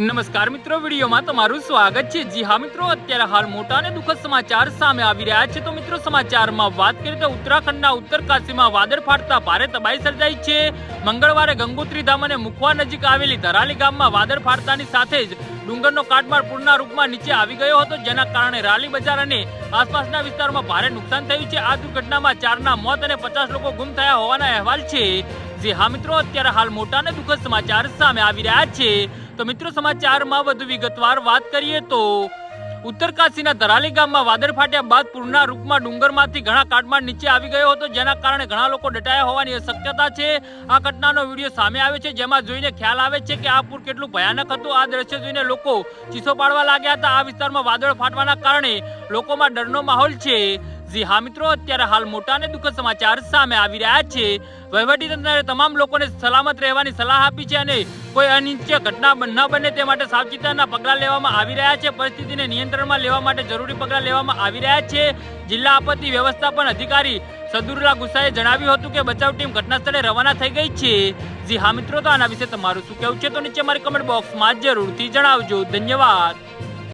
નમસ્કાર મિત્રો, વિડીયોમાં તમારું સ્વાગત છે. જી હા મિત્રો, અત્યારે હાલ મોટા અને દુઃખદ સમાચાર સામે આવી રહ્યા છે. તો મિત્રો, સમાચારમાં વાત કરીએ તો ઉત્તરાખંડના ઉત્તરકાશીમાં વાદળ ફાટતા ભારે તબાહી સર્જાઈ છે. મંગળવારે ગંગોત્રી ધામ અને મુખવા નજીક આવેલી ધરાલી ગામમાં વાદળ ફાટતાની સાથે જ ડુંગરનો કાટમાળ પૂરના રૂપમાં નીચે આવી ગયો હતો, જેના કારણે રાલી બજાર અને આસપાસના વિસ્તારોમાં ભારે નુકસાન થયું છે. આ દુર્ઘટનામાં ચારના મોત અને પચાસ લોકો ગુમ થયા હોવાના અહેવાલ છે. જે હા મિત્રો, અત્યારે હાલ મોટા અને દુઃખદ સમાચાર સામે આવી રહ્યા છે. તો મિત્રો સમાચારમાં વધુ વિગતવાર વાત કરીએ તો ઉત્તરકાશીના ધરાલી ગામમાં વાદળ ફાટ્યા બાદ પૂરના રૂપમાં ડુંગરમાંથી ઘણા કાટમાળ નીચે આવી ગયો હતો, જેના કારણે ઘણા લોકો ડટાયા હોવાની શક્યતા છે. આ ઘટનાનો વીડિયો સામે આવ્યો છે, જેમાં જોઈને ખ્યાલ આવે છે કે આ પૂર કેટલું ભયાનક હતું. આ દ્રશ્ય જોઈને લોકો ચીસો પાડવા લાગ્યા હતા. આ વિસ્તારમાં વાદળ ફાટવાના કારણે લોકોમાં ડરનો માહોલ છે. જી હા મિત્રો, અત્યારે હાલ મોટા અને દુઃખદ સમાચાર સામે આવી રહ્યા છે. વહીવટીતંત્રએ તમામ લોકોને સલામત રહેવાની સલાહ આપી છે અને કોઈ અનિચ્ય ઘટના ન બને તે માટે સાવચેતીના પગલાં લેવામાં આવી રહ્યા છે. પરિસ્થિતિને નિયંત્રણમાં લેવા માટે જરૂરી પગલાં લેવામાં આવી રહ્યા છે. જિલ્લા આપત્તિ વ્યવસ્થાપન અધિકારી સદુરલા ગુસાએ જણાવ્યું હતું કે બચાવ ટીમ ઘટના સ્થળે રવાના થઈ ગઈ છે. જી હા મિત્રો, તો આના વિશે તમારું શું કહેવું છે? તો નીચે મારી કમેન્ટ બોક્સમાં જરૂરથી જણાવજો. ધન્યવાદ.